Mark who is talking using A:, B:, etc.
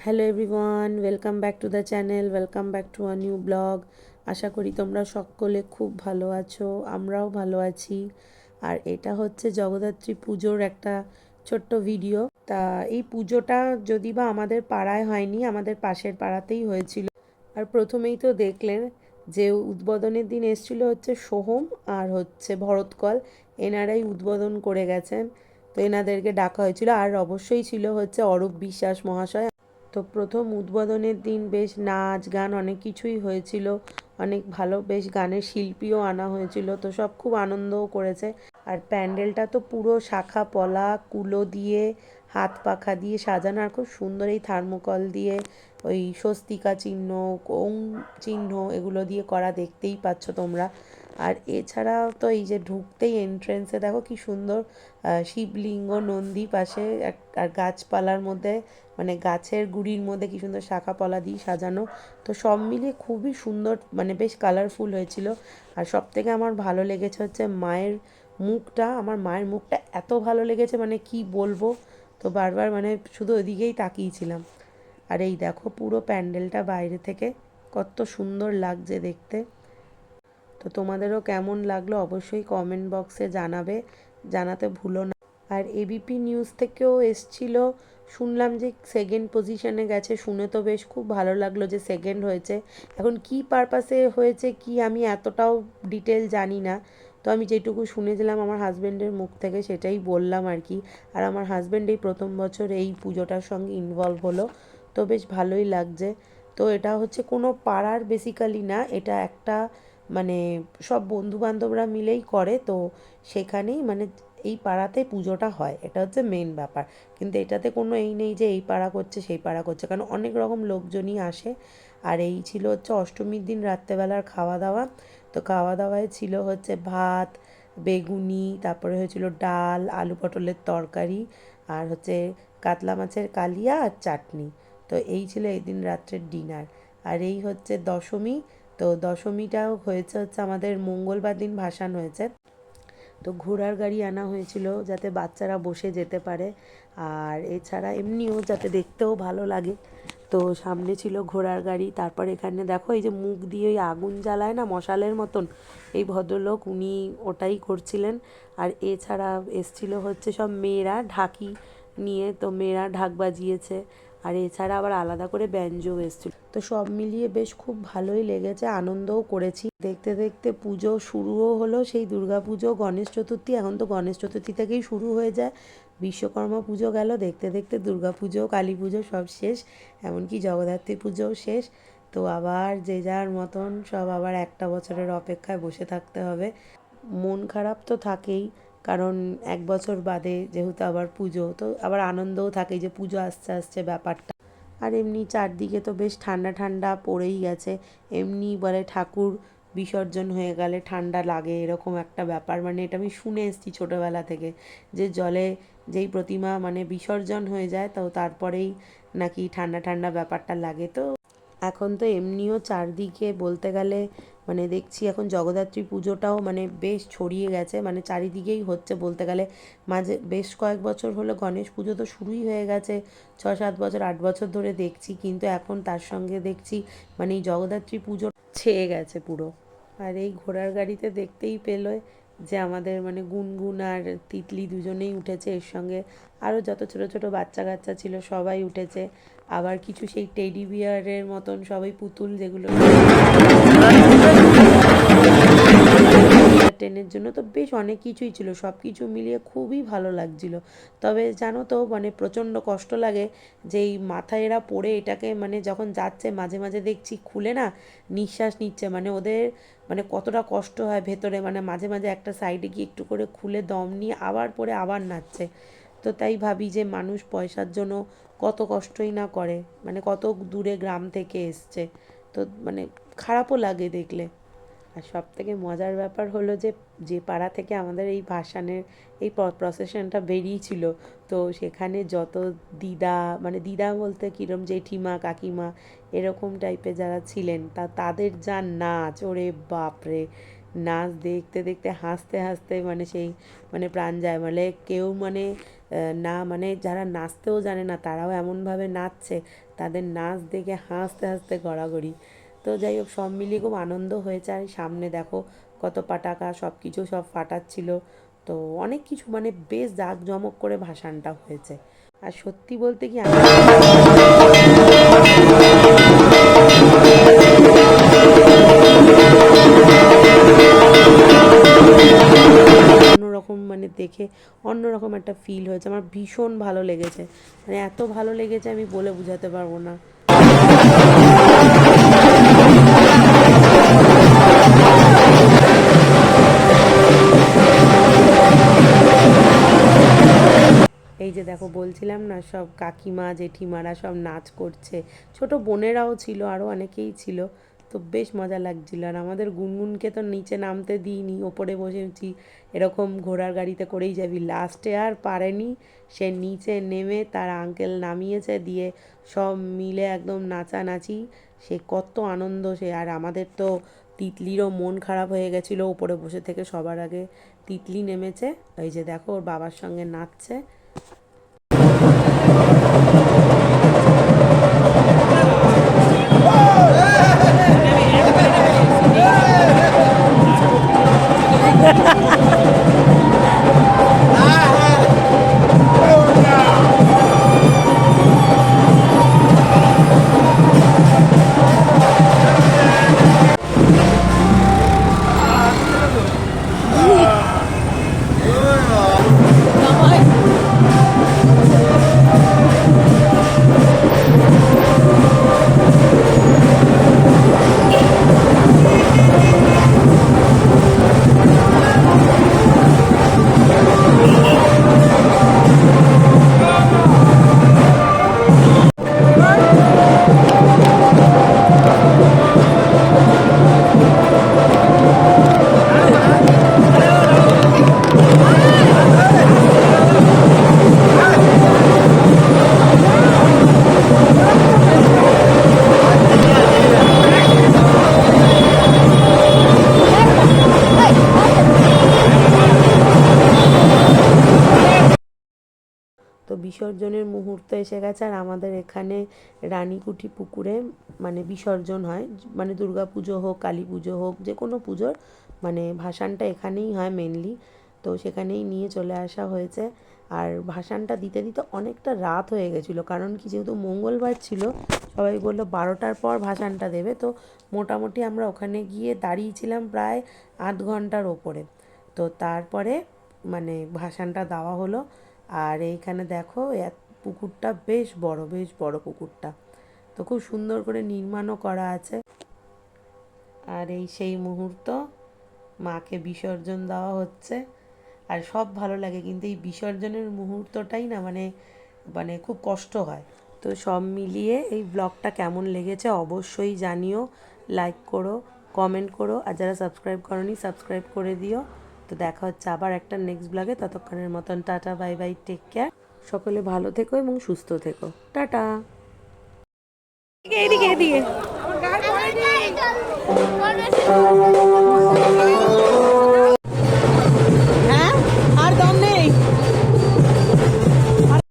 A: Hello everyone welcome back to the channel welcome back to a new blog আশা করি তোমরা সকলে খুব ভালো আছো, আমরাও ভালো আছি। আর এটা হচ্ছে জগদ্ধাত্রী পুজোর একটা ছোট্ট ভিডিও তা এই পুজোটা যদি বা আমাদের পাড়ায় হয়নি, আমাদের পাশের পাড়াতেই হয়েছিল। আর প্রথমেই তো দেখলেন যে উদ্বোধনের দিন এসেছিল হচ্ছে সোহম আর হচ্ছে ভরতকল। এনারাই উদ্বোধন করে গেছেন। তো এনাদেরকে ডাকা হয়েছিল। আর অবশ্যই ছিল হচ্ছে অরূপ বিশ্বাস মহাশয়। তো প্রথম উদ্বোধনের দিন বেশ নাচ, গান অনেক কিছুই হয়েছিল। অনেক ভালো বেশ গানের শিল্পীও আনা হয়েছিল। তো সব খুব আনন্দও করেছে। আর প্যান্ডেলটা তো পুরো শাখা পলা, কুলো দিয়ে, হাত পাখা দিয়ে সাজানো, আর খুব সুন্দর এই থার্মোকল দিয়ে ওই স্বস্তিকা চিহ্ন ওং চিহ্ন এগুলো দিয়ে করা দেখতেই পাচ্ছ তোমরা। আর এছাড়া তো এই যে ঢুকতেই এন্ট্রেন্সে দেখো কি সুন্দর শিবলিঙ্গ, নন্দী পাশে আর গাছপালার মধ্যে মানে গাছের গুড়ির মধ্যে কি সুন্দর শাখা পলা দিয়ে সাজানো। তো সব মিলিয়ে খুবই সুন্দর মানে বেশ কালারফুল হয়েছিল। আর সব থেকে আমার ভালো লেগেছে হচ্ছে মায়ের মুখটা, আমার মায়ের মুখটা এত ভালো লেগেছে মানে কি বলব? তো বারবার মানে শুধু ওদিকেই তাকিয়েছিলাম আর এই দেখো পুরো প্যান্ডেলটা বাইরে থেকে, কত সুন্দর লাগছে দেখতে। তো তোমাদেরও কেমন লাগল অবশ্যই কমেন্ট বক্সে জানাবে, জানাতে ভুলো না। আর এবিপি নিউজ থেকেও এসছিল, শুনলাম যে সেকেন্ড পজিশনে গেছে, শুনে তো বেশ খুব ভালো লাগল যে সেকেন্ড হয়েছে। এখন কি পারপাসে হয়েছে, কি আমি এতটাও ডিটেল জানি না। তো আমি যেটুকু শুনেছিলাম আমার হাজব্যান্ডের মুখ থেকে সেটাই বললাম আর কি। আর আমার হাজব্যান্ড এই প্রথম বছর এই পুজোটার সঙ্গে ইনভলভ হলো, তো বেশ ভালোই লাগছে। তো এটা হচ্ছে কোনো পাড়ার বেসিক্যালি না, এটা একটা মানে সব বন্ধু বান্ধবরা মিলেই করে, তো সেখানেই মানে এই পাড়াতে পুজোটা হয়। এটা হচ্ছে মেন ব্যাপার। কিন্তু এটাতে কোনো এই নেই যে এই পাড়া করছে, সেই পাড়া করছে। কারণ অনেক রকম লোকজনই আসে। আর এই ছিল হচ্ছে অষ্টমীর দিন রাত্রেবেলার খাওয়া দাওয়া তো খাওয়া দাওয়ায় ছিল হচ্ছে ভাত, বেগুনি, তারপরে হয়েছিল ডাল, আলু পটলের তরকারি, আর হচ্ছে কাতলা মাছের কালিয়া আর চাটনি। তো এই ছিল এই দিন রাত্রের ডিনার আর এই হচ্ছে দশমী। তো দশমীটাও হয়েছে হচ্ছে আমাদের মঙ্গলবার দিন ভাসান হয়েছে। তো ঘোড়ার গাড়ি আনা হয়েছিল যাতে বাচ্চারা বসে যেতে পারে। আর এছাড়া এমনিও যাতে দেখতেও ভালো লাগে। তো সামনে ছিল ঘোড়ার গাড়ি, তারপর এখানে দেখো এই যে মুখ দিয়ে ওই আগুন জ্বালায় না মশালের মতন, এই ভদ্রলোক উনি ওটাই করছিলেন। আর এছাড়া এসছিল হচ্ছে সব মেয়েরা ঢাকি নিয়ে, তো মেয়েরা ঢাক বাজিয়েছে। আর এছাড়া আবার আলাদা করে ব্যঞ্জও এসেছিল। তো সব মিলিয়ে বেশ খুব ভালোই লেগেছে, আনন্দও করেছি। দেখতে দেখতে পুজো শুরুও হলো, সেই দুর্গা পুজো, গণেশ চতুর্থী। এখন তো গণেশ চতুর্থী থেকেই শুরু হয়ে যায়। বিশ্বকর্মা পুজো গেল, দেখতে দেখতে দুর্গা পুজো, কালী পুজো সব শেষ, এমনকি জগদ্ধাত্রী পুজোও শেষ। তো আবার যে যার মতন সব আবার একটা বছরের অপেক্ষায় বসে থাকতে হবে। মন খারাপ তো থাকেই কারণ এক বছর বাদে যেহেতু আবার পুজো, তো আবার আনন্দও থাকে যে পুজো আসছে আসছে ব্যাপারটা। আর এমনি চারদিকে তো বেশ ঠান্ডা ঠান্ডা পড়েই গেছে। এমনি বলে ঠাকুর বিসর্জন হয়ে গেলে ঠান্ডা লাগে, এরকম একটা ব্যাপার। মানে এটা আমি শুনে এসেছি ছোটোবেলা থেকে যে জলে যেই প্রতিমা মানে বিসর্জন হয়ে যায়, তো তারপরেই নাকি ঠান্ডা ঠান্ডা ব্যাপারটা লাগে। তো এখন তো এমনিও চারদিকে বলতে গেলে মানে দেখছি এখন জগদ্ধাত্রী পুজোটাও মানে বেশ ছড়িয়ে গেছে মানে চারিদিকেই হচ্ছে বলতে গেলে, মাঝে বেশ কয়েক বছর হলো গণেশ পুজো তো শুরুই হয়ে গেছে ছ সাত বছর, আট বছর ধরে দেখছি, কিন্তু এখন তার সঙ্গে দেখছি মানে এই জগদ্ধাত্রী পুজো ছেয়ে গেছে পুরো। আর এই ঘোড়ার গাড়িতে দেখতেই পেলোয় যে আমাদের মানে গুনগুন আর তিতলি দুজনেই উঠেছে, এর সঙ্গে আরও যত ছোট ছোট বাচ্চা কাচ্চা ছিল সবাই উঠেছে আবার কিছু সেই টেডি বিয়ারের মতন সবাই পুতুল যেগুলো ট্রেনের জন্য তো বেশ অনেক কিছুই ছিল। সব কিছু মিলিয়ে খুবই ভালো লাগছিল। তবে জানো তো মানে প্রচণ্ড কষ্ট লাগে যে এই মাথায় এরা পড়ে এটাকে মানে যখন যাচ্ছে মাঝে মাঝে দেখছি খুলে না, নিঃশ্বাস নিচ্ছে। মানে ওদের মানে কতটা কষ্ট হয় ভেতরে। মানে মাঝে মাঝে একটা সাইডে গিয়ে একটু করে খুলে দম নিয়ে আবার পরে আবার নাচছে। তো তাই ভাবি যে মানুষ পয়সার জন্য কত কষ্টই না করে মানে কত দূরে গ্রাম থেকে এসছে। তো মানে খারাপও লাগে দেখলে। আর সব থেকে মজার ব্যাপার হলো যে যে পাড়া থেকে আমাদের এই ভাসানের এই প্রসেশনটা বেরিয়েছিল, তো সেখানে যত দিদা মানে দিদা বলতে কীরম জেঠিমা, কাকিমা, এরকম টাইপের যারা ছিলেন, তা, তাদের যা নাচ, ওরে বাপরে! নাচ দেখতে দেখতে, হাসতে হাসতে মানে সেই মানে প্রাণ যায়। মানে কেউ মানে না মানে যারা নাচতেও জানে না, তারাও এমনভাবে নাচছে, তাদের নাচ দেখে হাসতে হাসতে গড়াগড়ি। তো যাই হোক, সব মিলিয়ে খুব আনন্দ হয়েছে। আর সামনে দেখো কত পাটাকা সব কিছু সব ফাটাচ্ছিল। তো অনেক কিছু মানে বেশ জাঁকজমক করে ভাসানটা হয়েছে। আর সত্যি বলতে কি আমি অন্যরকম মানে দেখে অন্যরকম একটা ফিল হয়েছে। আমার ভীষণ ভালো লেগেছে। মানে এত ভালো লেগেছে আমি বলে বোঝাতে পারব না। এই যে দেখো, বলছিলাম না, সব কাকিমা, জেঠিমারা সব নাচ করছে। ছোট বোনেরাও ছিল আরও অনেকেই ছিল। তো বেশ মজা লাগছিল। আর আমাদের গুনগুনকে তো নিচে নামতে দিইনি, ওপরে বসেছি। এরকম ঘোড়ার গাড়িতে করেই যাবি। লাস্টে আর পারেনি। সে নিচে নেমে তার আঙ্কেল নামিয়েছে দিয়ে সব মিলে একদম নাচানাচি। সে কত আনন্দ সে। আর আমাদের তো তিতলিরও মন খারাপ হয়ে গেছিল ওপরে বসে থেকে সবার আগে। তিতলি নেমেছে। এই যে দেখো ওর বাবার সঙ্গে নাচছে। বিসর্জনের মুহূর্ত এসে গেছে, আর আমাদের এখানে রানীকুঠি পুকুরে মানে বিসর্জন হয়। মানে দুর্গা পুজো হোক, কালী পুজো হোক, যে কোনো পুজোর মানে ভাসানটা এখানেই হয় মেনলি তো সেখানেই নিয়ে চলে আসা হয়েছে। আর ভাসানটা দিতে দিতে অনেকটা রাত হয়ে গেছিল, কারণ কি যেহেতু মঙ্গলবার ছিল, সবাই বলল বারোটার পর ভাসানটা দেবে। তো মোটামুটি আমরা ওখানে গিয়ে দাঁড়িয়েছিলাম প্রায় আধ ঘণ্টার ওপরে। তো তারপরে মানে ভাসানটা দেওয়া হলো। আর এইখানে দেখো, এত- পুকুরটা বেশ বড় বেশ বড় পুকুরটা। তো খুব সুন্দর করে নির্মাণও করা আছে। আর এই সেই মুহূর্ত মাকে বিসর্জন দেওয়া হচ্ছে। আর সব ভালো লাগে, কিন্তু এই বিসর্জনের মুহূর্তটাই না মানে মানে খুব কষ্ট হয়। তো সব মিলিয়ে এই ব্লগটা কেমন লেগেছে অবশ্যই জানিও, লাইক করো, কমেন্ট করো, আর যারা সাবস্ক্রাইব করনি, সাবস্ক্রাইব করে দিও। তো দেখা হচ্ছে আবার একটা নেক্সট ব্লগে ততক্ষণের মতন tata bye bye take care সকলে ভালো থেকো এবং সুস্থ থেকো। টাটা। এদিকে এদিকে।